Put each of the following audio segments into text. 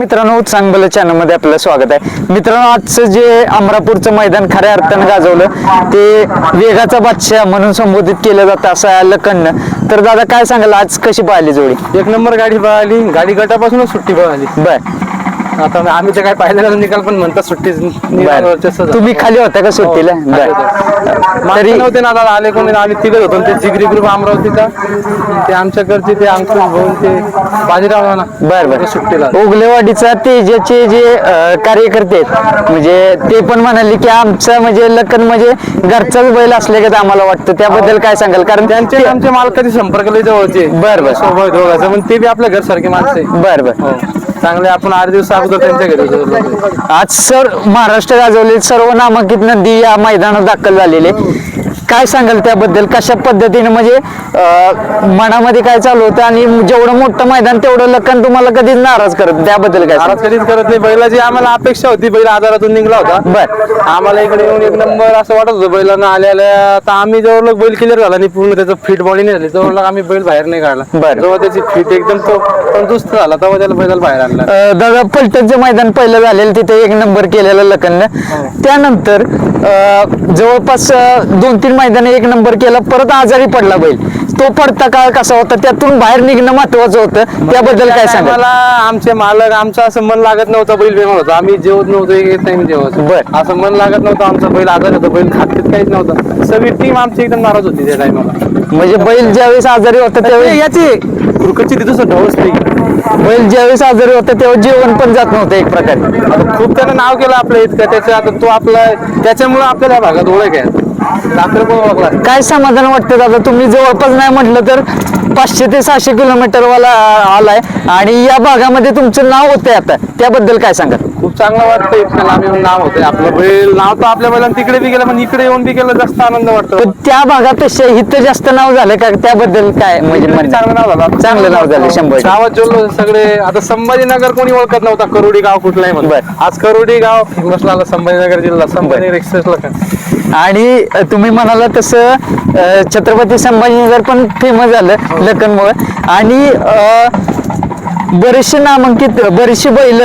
मित्रांनो चांगलं चॅनलमध्ये आपलं स्वागत आहे. मित्रांनो आजचं जे अमरापूरचं मैदान खऱ्या अर्थानं गाजवलं ते वेगाचा बादशाह म्हणून संबोधित केलं जातं असं आलं कळणं तर दादा काय सांगाल? आज कशी पाहिली जोडी? एक नंबर गाडी पळाली. गाडी गटापासूनच सुट्टी पळाली. बर. आता आम्ही तर काय पाहिलेलं निकाल पण म्हणतात सुट्टी तुम्ही खाली होता का सुट्टीला? तरी तरी नव्हते ना दादा आले कोणी आम्ही तिघच होतो ते जिगरी ग्रुप अमरावतीचा. ते आमच्याकडचे ते अंकुश भाऊ ते बाजीराव ना बर बर. ते सुट्टीला उगलेवाडीचा तेजाचे जे अं, कार्यकर्ते आहेत म्हणजे ते पण म्हणाले की आमचा म्हणजे लखन म्हणजे घरचाच बैल असले का आम्हाला वाटतं. त्याबद्दल काय सांगाल? कारण त्यांचे ते- आमच्या मालकाचे संपर्क लय जवळचे बर बर. स्वभाव दोघांचं पण ते बी आपल्या घर सारखे माणसं. बर बर. हो. चांगले आपण आठ दिवस अगोदर त्यांच्या घरी गेलो. आज सर महाराष्ट्र गाजवले सर्व नामांकित नदी या मैदानात दाखल झालेले काय सांगाल त्याबद्दल? कशा पद्धतीने म्हणजे मनामध्ये काय चालू होतं आणि जेवढं मोठं मैदान तेवढं लखन तुम्हाला कधीच नाराज करत त्याबद्दल काय? नाराज कधीच करत नाही. बैलाची आम्हाला अपेक्षा होती बैल आजारातून निघला होता. बर. आम्हाला इकडे येऊन एक नंबर असं वाटत होतं बैलांना आल्या आल्या तर आम्ही जवळ बैल क्लिअर झाला आणि पूर्ण त्याचं फिट बॉडी नाही झाली. जवळ आम्ही बैल बाहेर नाही काढला. बरं. जेव्हा त्याची फिट एकदम तो तंदुरुस्त झाला तेव्हा त्याला बैलाला बाहेर आणला. दादा पलटणचं मैदान पहिलं झालेलं तिथे एक नंबर केलेलं लखननं. त्यानंतर अं, जवळपास दोन तीन मैदान एक नंबर केला परत आजारी पडला बैल. तो पडता काळ कसा होता? त्यातून बाहेर निघणं महत्वाचं होतं. त्याबद्दल काय सांगाल? मला आमचे मालक आमचं असं मन लागत नव्हतं बैल बेमार होता आम्ही जेवत नव्हतो एक टाइम जेवायचो. बरं. असं मन लागत नव्हतं आमचा बैल आजारी होता बैल खात्यात काहीच नव्हतं. सगळी टीम आमची एकदम नाराज होती त्या टाइमाला म्हणजे बैल ज्यावेळेस आजारी होता त्यावेळेस याची कच्ची तिथं ढवस नाही बैल ज्यावेळेस आजारी होता तेव्हा जेवण पण जात नव्हतं एक प्रकारे. आता खूप त्यानं नाव केलं आपलं इतकं त्याचं आता तो आपला त्याच्यामुळे आपल्याला या भागात ओळख आहे. आपल्याला पण ओळखला? काय समाधान वाटतं दादा? तुम्ही जवळपास नाही म्हटलं तर पाचशे ते सहाशे किलोमीटर वाला आलाय. आणि या भागामध्ये तुमचं नाव होतंय आता. त्याबद्दल काय सांगाल? खूप चांगलं वाटतं इतकं लांब येऊन नाव होतंय. आपलं बैल नाव तर आपल्या बैलांना तिकडे बी गेलं पण इकडे येऊन बी गेलं जास्त आनंद वाटतो. पण त्या भागापेक्षा इथं जास्त नाव झालं का? त्याबद्दल काय म्हणजे म्हणणं? चांगलं नाव झालं. चांगलं नाव झालं शंभर. गावात जोडलो सगळे. आता संभाजीनगर कोणी ओळखत नव्हता? करोडी गाव कुठलाही म्हणून. आज करोडी गाव फेमस लागला संभाजीनगर जिल्हा संभाजीनगर एक्सप्रेसला का? आणि तुम्ही म्हणाला तसं छत्रपती संभाजीनगर पण फेमस झालं लखनमुळे. आणि बरेचसे नामांकित बरेचसे बैल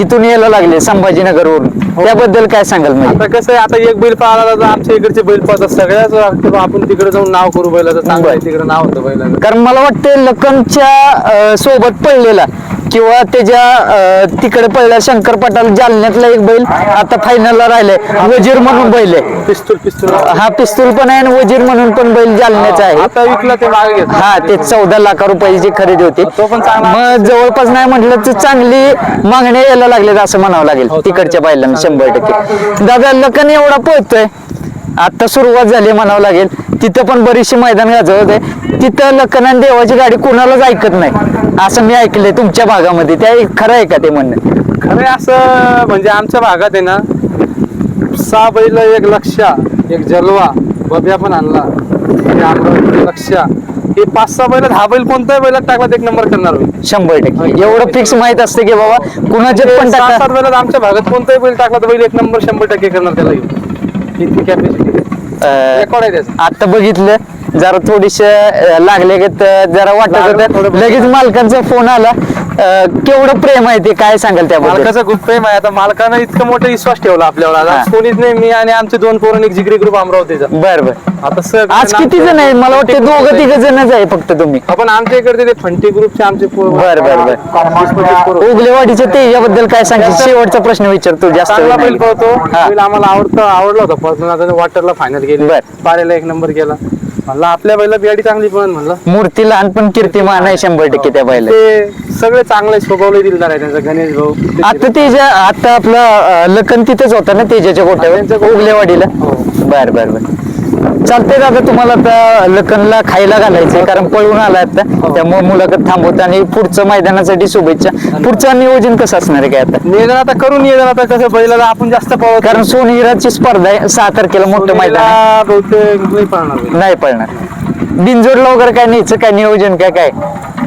इथून यायला लागले संभाजीनगरवरून. त्याबद्दल काय सांगाल म्हणजे? आता कसं आहे आता एक बैल पाहिला तर आमच्या इकडचे बैल पाहतात सगळ्याच बा आपण तिकडे जाऊन नाव करू बैलाचं. चांगलं आहे, तिकडे नाव होतं बैलाचं. कारण मला वाटते लखनच्या सोबत पडलेला. किंवा त्याच्या तिकडे पडलेला शंकर पटाल जालन्यातला एक बैल आता फायनलला राहिलाय वजीर म्हणून बैल आहे. पिस्तूल पिस्तूल. हा पिस्तूल पण आहे आणि वजीर म्हणून पण बैल जालन्याचा आहे. आता विकला ते मागे घेत हा ते चौदा लाख रुपयाची खरेदी होती. तो पण चांगला. मग जवळपास नाही म्हटलं तर चांगली मागणी यायला लागले असं म्हणावं लागेल तिकडच्या बैलांना शंभर टक्के. दादा लखन एवढा पळतोय? आता सुरुवात झाली म्हणावं लागेल. तिथं पण बरीचशी मैदान गाजवत आहे तिथं लखन आणि देवाची गाडी कोणालाच ऐकत नाही. असं मी ऐकलंय तुमच्या भागामध्ये. त्या खरं आहे का ते म्हणणं? खरे असं म्हणजे आमच्या भागात आहे ना सहा बैल एक लक्षा एक जलवा बब्या पण आणला. हे अमरावती लक्षा हे पाच सहा बैल हा बैल कोणत्याही बैलात टाकला तर एक नंबर करणार होईल. शंभर टक्के. एवढं फिक्स माहीत असतं की बाबा कुणाच्यात पण सहा टाका. सात बैलात आमच्या भागात कोणताही बैल टाकला तर बैल एक नंबर शंभर टक्के करणार त्याला घेऊन इतकी कॅपॅसिटी रेकॉर्ड आहे त्याचं आता बघितलं. जरा थोडीशे लागले की त- जरा वाटत होतं. लगेच मालकांचा फोन आला. केवढं प्रेम आहे ते काय सांगाल त्याबद्दल? मालकाचं खूप प्रेम आहे. आता मालकानं इतकं मोठं विश्वास ठेवला आपल्यावर. हा. आज कोणीच नाही मी आणि आमचे दोन पोरण एक जिगरी ग्रुप अमरावतीचा. बर बर. आता सर आज किती जण आहे? मला वाटतं दोघं तिघ जणच आहे फक्त तुम्ही. आपण आमच्या इकडे ते फंटी ग्रुपचे आमचे पोरं- बर, बर, बर. उगलेवाडीच्या तेजाबद्दल काय सांगशील शेवटचा प्रश्न विचारतो जास्त बैल. पळतो. आम्हाला आवडतं आवडला होता. आता वाटरला फायनल गेली. बर. पाऱ्याला एक नंबर केला म्हणलं आपल्या बैला गाडी चांगली पण म्हणलं. मूर्ती लहान पण कीर्तिमान आहे शंभर टक्के त्या बैला ते सगळे चांगले स्वभावले दिलदार आहे त्यांचा गणेश भाऊ. ते आता तेजा आता आपलं अं, लखन तिथेच होता ना तेजाच्या गोट्यावर. उगलेवाडीला. बर बर बर. चालतंय दादा तुम्हाला आता लखनला खायला घालायचंय कारण पळून आला आता हो. त्यामुळे मुलाखत थांबवत आणि पुढचं मैदानासाठी शुभेच्छा. पुढचं नियोजन कसं असणार आहे काय आता? नियोजन आता करून नियोजन आता कसं बैलाला आपण जास्त पळत कारण सोनहिराची स्पर्धा आहे सहा तारखेला मोठं मैदान आहे. नाही पळणार. बिनजोडला वगैरे काय न्यायचं काय नियोजन काय काय?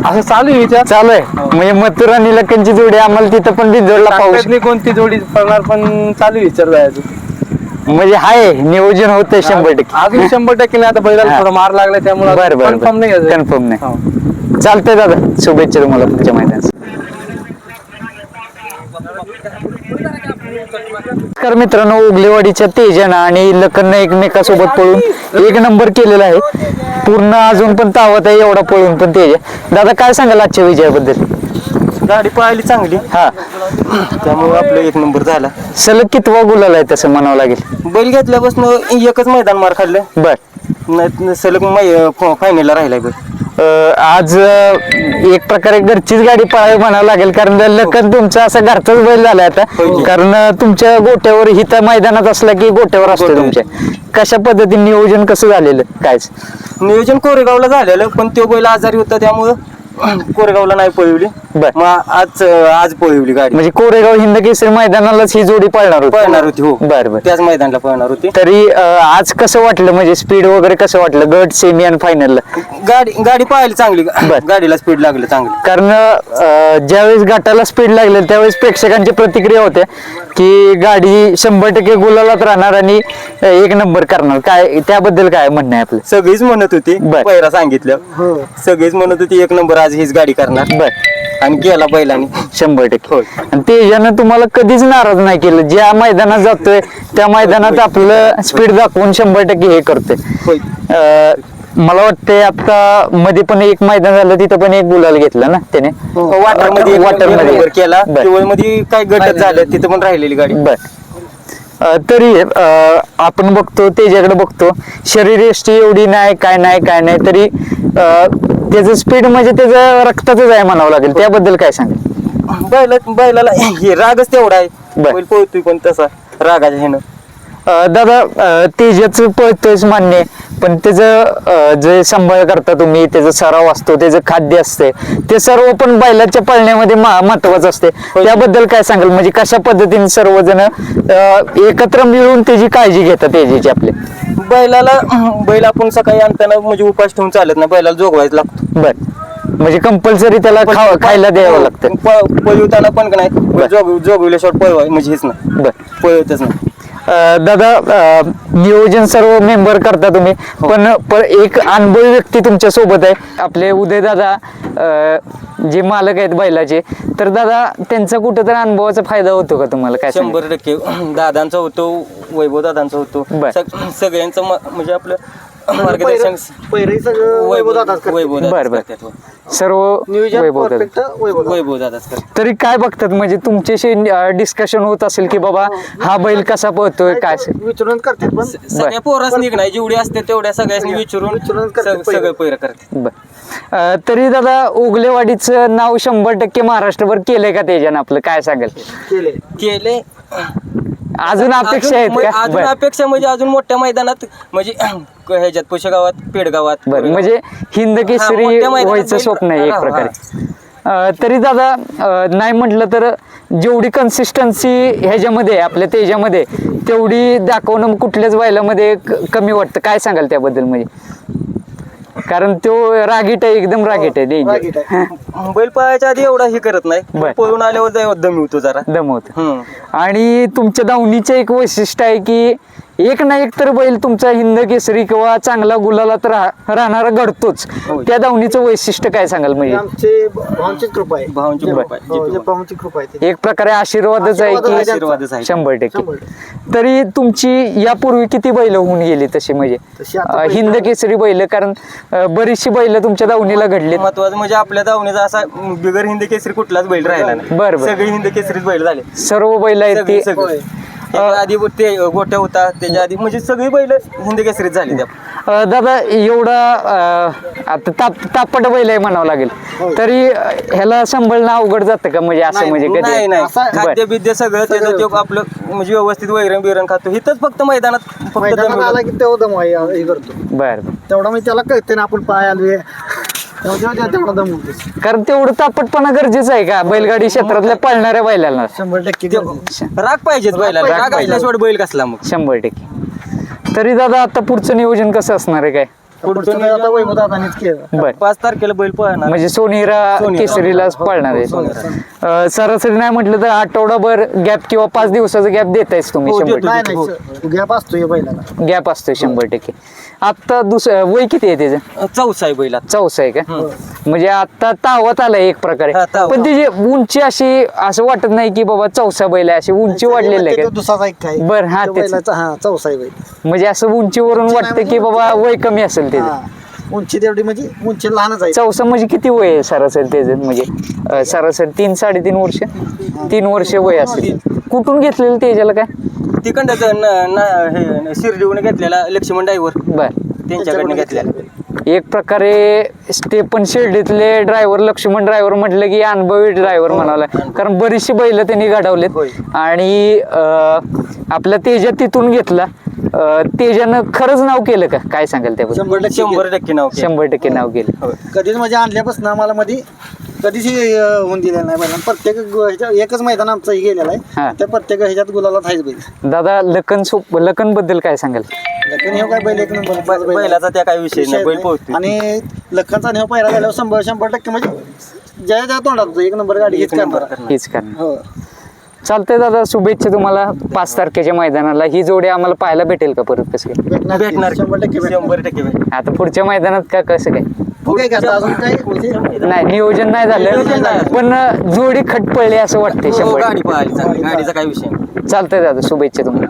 असं चालू आहे विचार. चालू आहे. म्हणजे मथुर आणि लखनची जोडी आम्हाला तिथं पण बिनजोडला पाहू कोणती जोडी पळणार पण चालू आहे विचार जायचं शक- म्हणजे आहे नियोजन होतंय शंभर टक्के अजून शंभर टक्के नाही आता बैलाला. थोडा मार लागलाय त्यामुळे बर बर कन्फर्म नाही. कन्फर्म नाही हो. चालतंय दादा शुभेच्छा तुम्हाला पुढच्या महिन्यात नमस्कार मित्रांनो उगलेवाडीच्या तेजानं आणि लखननं एकमेकासोबत पळून एक नंबर केलेला आहे पूर्ण अजून पण तावत आहे एवढा पळून पण तेज. दादा काय सांगाल आजच्या विजयाबद्दल गाडी पळाली चांगली. हा. त्यामुळे आपलं एक नंबर झाला. सलग कितवा गुलाल आहे तसं म्हणावं लागेल? बैल घेतल्यापासून एकच मैदान मार खाल्लं. बर. नाही सलग फायनलला राहिलाय बैल. अं, आज अं, एक प्रकारे घरचीच गाडी पळावी म्हणावं लागेल कारण लखन तुमचा असा घरचाच बैल झालाय आता. कारण अं, तुमच्या गोट्यावर हिथं मैदानात असला की गोट्यावर असतो तुमच्या. कशा पद्धतीने नियोजन कसं झालेलं? कायच नियोजन कोरेगावला झालेलं पण तो बैल आजारी होता त्यामुळं कोरेगावला नाही पळवली. बर. मग आज आज पळवली गाडी. म्हणजे कोरेगाव हिंद केसरी मैदानालाच ही जोडी पळणार होती. पळणार होती हो. बर बर. त्याच मैदानला पळणार होती. तरी अं, आज कसं वाटलं? म्हणजे स्पीड वगैरे कसं वाटलं? गट सेमी आणि फायनलला गाडी गाडी पळाली चांगली. बर. गाडीला स्पीड लागली चांगली. कारण अं, ज्यावेळेस घाटाला स्पीड लागले त्यावेळेस प्रेक्षकांची प्रतिक्रिया होत्या की गाडी शंभर टक्के गुलालात राहणार आणि अं, एक नंबर करणार. काय त्याबद्दल काय म्हणणं आहे आपलं? सगळीच म्हणत होती. बर. पहिरा सांगितलं सगळीच म्हणत होती एक नंबर आज हीच गाडी करणार. बर. आणि गेला बैलाने. शंभर टक्के. आणि तेजानं तुम्हाला कधीच नाराज नाही केलं. ज्या मैदानात जातोय त्या मैदानात आपलं स्पीड दाखवून शंभर टक्के हे करतोय. मला वाटतंय आता मध्ये पण एक मैदान झालं तिथं पण एक गुलाल घेतला ना त्याने? वॉटरमध्ये वॉटरमध्ये केला. मध्ये काय गटच झालं तिथं पण राहिलेली गाडी. बर. तरी आपण बघतो त्याच्याकडे बघतो. शरीर एवढी नाही काय नाही काय नाही. तरी त्याचं स्पीड म्हणजे त्याचं रक्तातच आहे म्हणावं लागेल त्याबद्दल काय सांगेल बैला बैलाला हे रागच तेवढा आहे बर. बैल पळतोय पण तसा रागाच्या ह्यानं अं, दादा तेजाचं पळतोयच मान्य आहे. पण त्याचं जे सांभाळ करता तुम्ही त्याचा सराव असतो त्याचं खाद्य असते ते सर्व पण बैलाच्या पळण्यामध्ये महत्वाचं असते. त्याबद्दल काय सांगाल? म्हणजे कशा पद्धतीने सर्वजण एकत्र मिळून त्याची काळजी घेतात तेजाची आपले? बैलाला बैल आपण सकाळी आणताना म्हणजे उपास ठेवून चालत नाही बैलाला जोगवायच लागतो. बर. म्हणजे कंपल्सरी त्याला खायला द्यावं लागतं. पळवताना पण का नाही जोगविल्याशिवाय पळवाय म्हणजे हेच नाही. बर. पळवतच नाही. दादा नियोजन सर्व मेंबर करता तुम्ही पण पर एक अनुभवी व्यक्ती तुमच्यासोबत आहे. आपले उदय दादा अं, जे मालक आहेत बैलाचे तर दादा त्यांचा कुठेतरी अनुभवाचा फायदा होतो का तुम्हाला? काय? शंभर टक्के. दादांचा होतो वैभव दादांचा होतो. सगळ्यांचं म- म्हणजे आपलं मार्गदर्शन पहिरंही सगळं वैभव दादाच करतात. वैभव बर दादाच बर करतात, हो. सर्व नियोजन वैभव दादा. परफेक्ट वैभव दादा. वैभव दादाच करतात. तरी काय बघतात? म्हणजे तुमच्याशी डिस्कशन होत असेल की बाबा हा बैल कसा पळतोय काय असेल? विचारून करतात पण. सगळ्या पोरास निघणार जेवढी असते तेवढ्या सगळ्यांनी विचारून विचारून करतात सग-. सगळं पैर बर. अं, तरी दादा उगलेवाडीचं नाव शंभर टक्के महाराष्ट्रभर केलंय का त्याच्यानं आपलं? काय सांगाल? केले केले अजून अपेक्षा आहेत अजून- का? अजून बर. अपेक्षा म्हणजे अजून मोठ्या मैदानात म्हणजे ह्याच्यात पुशेगावात पेडगावात. बर म्हणजे हिंद केसरी मोठ्या मैदानात व्हायचं बैल- स्वप्न आहे एक हा, हा. प्रकारे. अं, तरी दादा अं, नाही म्हटलं तर जेवढी कन्सिस्टन्सी ह्याच्यामध्ये आहे, आपल्या तेजामध्ये तेवढी दाखवणं कुठल्याच बैलामध्ये क- कमी वाटतं. काय सांगाल त्याबद्दल म्हणजे? कारण तो रागीट आहे एकदम रागीट आहे danger. रागीट आहे. बैल पळायच्या आधी एवढा हे करत बर. नाही पळून आल्यावर दमी होतो जरा दमवत हम्म. आणि तुमच्या दावणीचं एक वैशिष्ट्य आहे की एक ना एक तर बैल तुमचा हिंद केसरी किंवा चांगला गुलालात राह- राहणारा घडतोच. त्या दावणीचं वैशिष्ट्य काय सांगाल म्हणजे आमचे भावांची कृपा आहे. भावांची कृपा आहे. हो, जितू जे भावांची कृपा आहे ते. एक प्रकारे आशीर्वादच आहे आशीर्वादच आहे की आशीर्वादच आहे. शंभर टक्के. शंभर टक्के. तरी तुमची यापूर्वी किती बैल होऊन गेली तशी म्हणजे? तशी आता अं, बैलं- हिंद केसरी बैल कारण अं, बरीचशी बैल तुमच्या दावणीला घडलीत. महत्वाचं म्हणजे आपल्या दावणीचा असा बिगर हिंद केसरी कुठलाच बैल राहिला नाही. बर, बर. सगळे हिंद केसरीच बैल झाले. सर्व बैल आहेत सगळे ती. सगळे. त्याच्या आधी ते गोट्या होता त्याच्या आधी म्हणजे सगळी बैल हिंद केसरीत झाली त्या. अं, दादा एवढा अं, आता ताप तापट बैल आहे म्हणावं लागेल. तरी अं, ह्याला सांभाळणं अवघड जातं का? म्हणजे असं म्हणजे नाही नाही. खाद्य बिद्य सगळं त्याचं ते आपलं म्हणजे व्यवस्थित वैरण बिरण खातो. हिथंच फक्त मैदानात फक्त मैदानात आला की आहे, हे करतो. बर तेवढा म्हणजे त्याला कळते ना आपण पाय आलोय कारण तेवढं तापटपणा गरजेचं आहे का? बैलगाडी क्षेत्रातल्या पळणाऱ्या बैलांना शंभर टक्के. राग पाहिजेच बैलाला. राग राग पाहिजे. असल्याशिवाय बैल कसला मग. शंभर टक्के. तरी दादा आता पुढचं नियोजन कसं असणार आहे काय? पुढचं काय आता वैभव दादानीच केलं. बर. पाच तारखेला बैल पळणार. म्हणजे सोनेरा सोनेरा. केसरीलाच पळणार आहे. सरासरी नाही म्हटलं तर आठवडाभर गॅप किंवा पाच दिवसाचा गॅप देतायच तुम्ही गॅप असतो या बैलाला. गॅप असतो शंभर टक्के. आता दुसरं वय किती आहे त्याचं? चौसा आहे बैलात चौसा आहे का? म्हणजे आता तावत आलाय एक प्रकारे. हा, तावत. पण त्याची उंची अशी असं वाटत नाही की बाबा चौसा बैल आहे अशी उंची वाढलेली आहे तो का? दुसराच एक काय बरं, हा, तो तेच. बैलाचा हा चौसा आहे बैल. म्हणजे असं उंचीवरून वाटतं की बाबा वय कमी असेल त्याचं. हा उंची तेवढी म्हणजे उंची लहानच आहे. चौसा म्हणजे किती वय आहे सरासरी त्याचं? म्हणजे अं, सरासरी तीन साडेतीन वर्ष? तीन वर्ष वय असेल. कुठून घेतलेलं त्याच्याला काय? तिकडं हे शिर्डीहून घेतलेला लक्ष्मण डायव्हर बर. त्यांच्याकडनं घेतलेला. एक प्रकारे पण शिर्डीतले ड्रायव्हर लक्ष्मण ड्रायव्हर म्हटलं की अनुभवी ड्रायव्हर म्हणाला. कारण बरीचशी बैल त्यांनी घडवलेत. होय. आणि अं, आपला तेजा तिथून घेतला. अं, तेजानं खरंच नाव केलं का? काय सांगाल त्याबद्दल? शंभर टक्के शंभर टक्के नाव केलं. शंभर टक्के नाव केलं. कधीच म्हणजे आणल्यापासून आम्हाला मध्ये कधीच हे, अं, होऊन दिलेलं नाही बैलांना प्रत्येक गो- ह्याच्या- एकच मैदान आमचं हे गेलेलं हा. आहे त्या प्रत्येक ह्याच्यात गुलाला थायच बैल दादा लखन सो लखनबद्दल काय सांगाल? लखन हे काय बैल एक नंबर बैल आहे. बैलाचा त्या काही विषय नाही बैल पोहोचतो आणि लखनचा नेव पहिला झाल्यावर शंभर शंभर टक्के म्हणजे ज्या ज्या तोंडात होतं, एक नंबर गाडी हीच करणार हेच कारण हो. चालतंय दादा शुभेच्छा तुम्हाला पाच तारखेच्या मैदानाला. ही जोडी आम्हाला पाहायला भेटेल का परत कसं काय? भेटणार शंभर टक्के भेटणार. शंभर टक्के भेटणार आता पुढच्या मैदानात का कसं काय? अजून म्हणजे नाही नियोजन नाही नियोजन झालं. नाही. पण जोडी खट पडली असं वाटतंय हो, शंभर. गाडी पळाली चांगली गाडीचा काही विषय नाही. चालतंय दादा शुभेच्छा तुम्हाला.